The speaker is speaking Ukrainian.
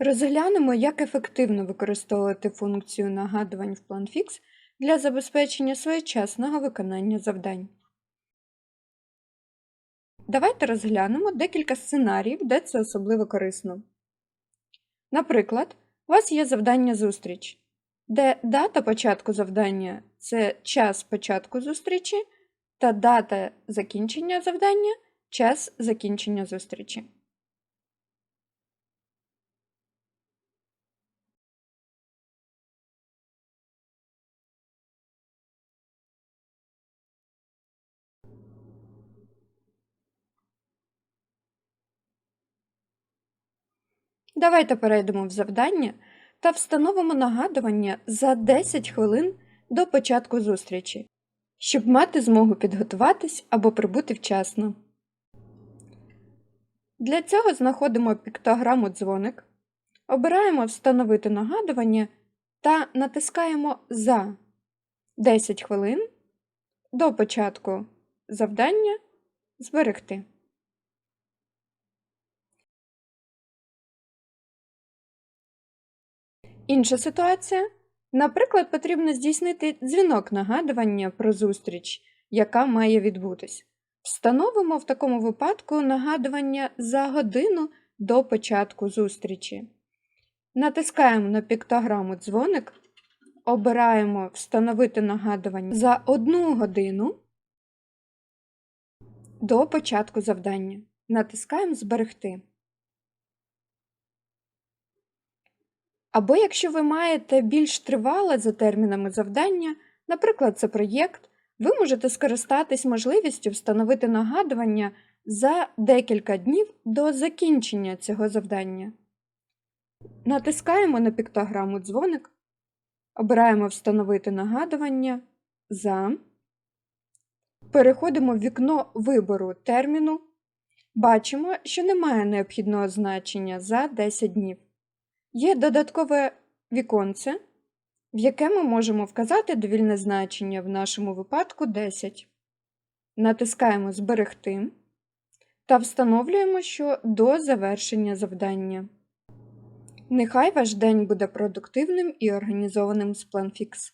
Розглянемо, як ефективно використовувати функцію нагадувань в PlanFix для забезпечення своєчасного виконання завдань. Давайте розглянемо декілька сценаріїв, де це особливо корисно. Наприклад, у вас є завдання зустріч, де дата початку завдання це час початку зустрічі, та дата закінчення завдання час закінчення зустрічі. Давайте перейдемо в завдання та встановимо нагадування за 10 хвилин до початку зустрічі, щоб мати змогу підготуватись або прибути вчасно. Для цього знаходимо піктограму дзвоник, обираємо Встановити нагадування та натискаємо За 10 хвилин до початку завдання Зберегти. Інша ситуація. Наприклад, потрібно здійснити дзвінок нагадування про зустріч, яка має відбутись. Встановимо в такому випадку нагадування за годину до початку зустрічі. Натискаємо на піктограму дзвоник, обираємо Встановити нагадування за одну годину до початку завдання. Натискаємо Зберегти. Або якщо ви маєте більш тривале за термінами завдання, наприклад, це проєкт, ви можете скористатись можливістю встановити нагадування за декілька днів до закінчення цього завдання. Натискаємо на піктограму дзвоник, обираємо Встановити нагадування за. Переходимо в вікно вибору терміну. Бачимо, що немає необхідного значення за 10 днів. Є додаткове віконце, в яке ми можемо вказати довільне значення в нашому випадку 10. Натискаємо Зберегти та встановлюємо, що до завершення завдання. Нехай ваш день буде продуктивним і організованим з PlanFix.